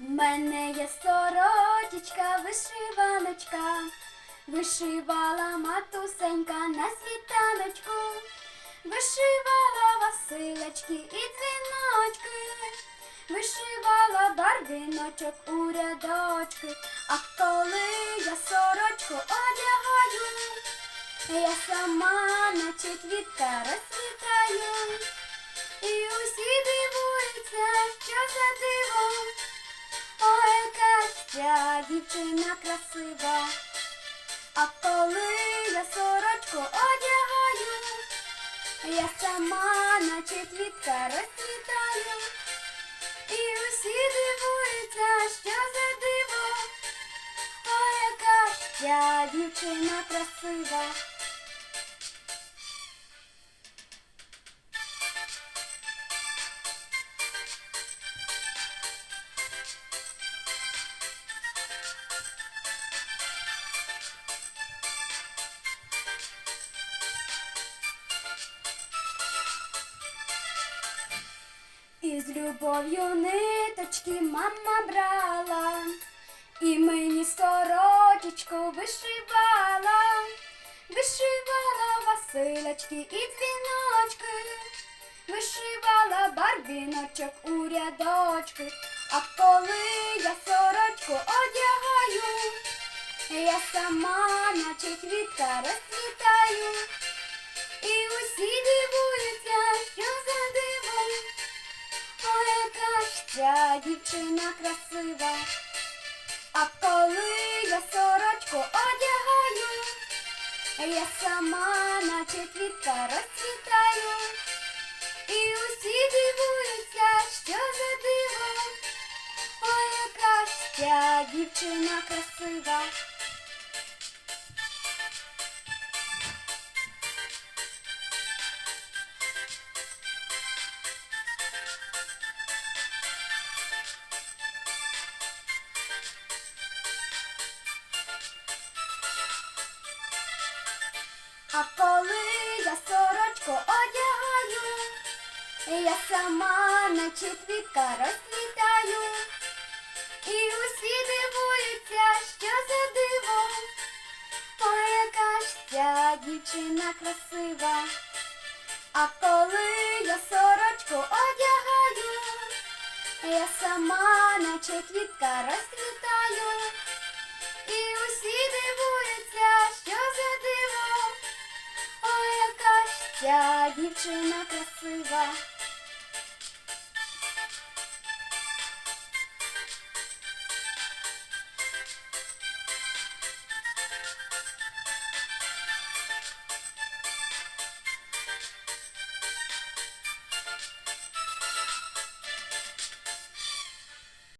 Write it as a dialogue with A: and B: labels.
A: В мене є сорочечка, вишиваночка, вишивала матусенька на світаночку, вишивала Василечки і дзвіночки, вишивала барвіночок у рядочки, а коли я сорочку одягаю, я сама наче квітка ця дівчина красива. А коли я сорочку одягаю, я сама наче квітка розцвітаю. І усі дивуються, що за диво, а яка ж я дівчина красива. З любов'ю ниточки мама брала, і мені сорочечку вишивала, вишивала Василечки і дзвіночки, вишивала барвіночок у рядочки, а коли я сорочку одягаю, я сама наче квітка розцвітаю, Яка ж дівчина красива. А коли я сорочку одягаю, я сама наче квітка розцвітаю. І усі дивуються, що за диво. Ой, яка ця дівчина красива. А коли я сорочку одягаю, я сама наче квітка розквітаю. І усі дивуються, що за диво, ой, яка ж ця дівчина красива. А коли я сорочку одягаю, я сама наче квітка розквітаю. І усі дивуються, ця дівчина красива.